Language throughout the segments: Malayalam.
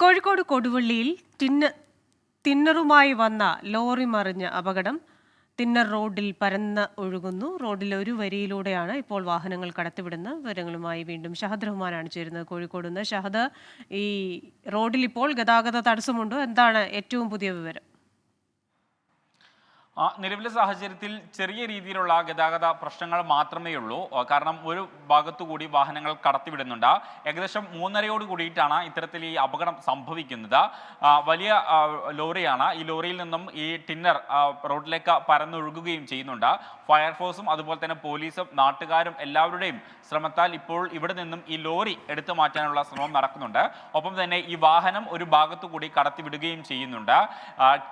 കോഴിക്കോട് കൊടുവള്ളിയിൽ ടിന്ന തിന്നറുമായി വന്ന ലോറി മറിഞ്ഞ അപകടം തിന്നർ റോഡിൽ പരന്ന് ഒഴുകുന്നു. റോഡിൽ ഒരു വരിയിലൂടെയാണ് ഇപ്പോൾ വാഹനങ്ങൾ കടത്തിവിടുന്ന വിവരങ്ങളുമായി വീണ്ടും ഷഹദ് റഹ്മാനാണ് ചേരുന്നത് കോഴിക്കോട് നിന്ന്. ഷഹദ് ഈ റോഡിൽ ഇപ്പോൾ ഗതാഗത തടസ്സമുണ്ടോ. എന്താണ് ഏറ്റവും പുതിയ വിവരം? നിലവിലെ സാഹചര്യത്തിൽ ചെറിയ രീതിയിലുള്ള ഗതാഗത പ്രശ്നങ്ങൾ മാത്രമേ ഉള്ളൂ. കാരണം ഒരു ഭാഗത്തു കൂടി വാഹനങ്ങൾ കടത്തിവിടുന്നുണ്ട്. ഏകദേശം മൂന്നരയോട് കൂടിയിട്ടാണ് ഇത്തരത്തിൽ ഈ അപകടം സംഭവിക്കുന്നത്. വലിയ ലോറിയാണ്. ഈ ലോറിയിൽ നിന്നും ഈ ടിന്നർ റോഡിലേക്ക് പരന്നൊഴുകുകയും ചെയ്യുന്നുണ്ട്. ഫയർഫോഴ്സും അതുപോലെ തന്നെ പോലീസും നാട്ടുകാരും എല്ലാവരുടെയും ശ്രമത്താൽ ഇപ്പോൾ ഇവിടെ നിന്നും ഈ ലോറി എടുത്തു മാറ്റാനുള്ള ശ്രമം നടക്കുന്നുണ്ട്. ഒപ്പം തന്നെ ഈ വാഹനം ഒരു ഭാഗത്തു കൂടി കടത്തിവിടുകയും ചെയ്യുന്നുണ്ട്.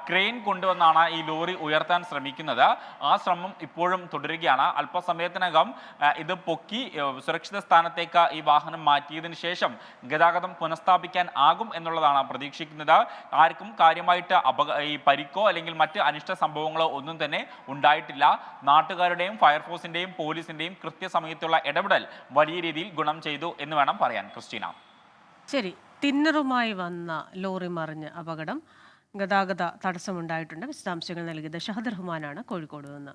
ക്രെയിൻ കൊണ്ടുവന്നാണ് ഈ ലോറി ഉയർത്താൻ ശ്രമിക്കുന്നത്. ആ ശ്രമം ഇപ്പോഴും തുടരുകയാണ്. അല്പസമയത്തിനകം ഇത് പൊക്കി സുരക്ഷിത സ്ഥാനത്തേക്ക് ഈ വാഹനം മാറ്റിയതിനു ശേഷം ഗതാഗതം പുനഃസ്ഥാപിക്കാൻ ആകും എന്നുള്ളതാണ് പ്രതീക്ഷിക്കുന്നത്. ആർക്കും കാര്യമായിട്ട് ഈ പരിക്കോ അല്ലെങ്കിൽ മറ്റ് അനിഷ്ട സംഭവങ്ങളോ ഒന്നും തന്നെ ഉണ്ടായിട്ടില്ല. നാട്ടുകാരുടെയും ഫയർഫോഴ്സിന്റെയും പോലീസിന്റെയും കൃത്യസമയത്തുള്ള ഇടപെടൽ വലിയ രീതിയിൽ ഗുണം ചെയ്തു എന്ന് വേണം പറയാൻ. ക്രിസ്റ്റീന. ശരി. തിന്നറുമായി വന്ന ലോറി മറിഞ്ഞ് അപകടം. ഗതാഗത തടസ്സമുണ്ടായിട്ടുണ്ട്. വിശദാംശങ്ങൾ നൽകിയത് ഷഹദ് റഹ്മാനാണ്. കോഴിക്കോട് നിന്ന്.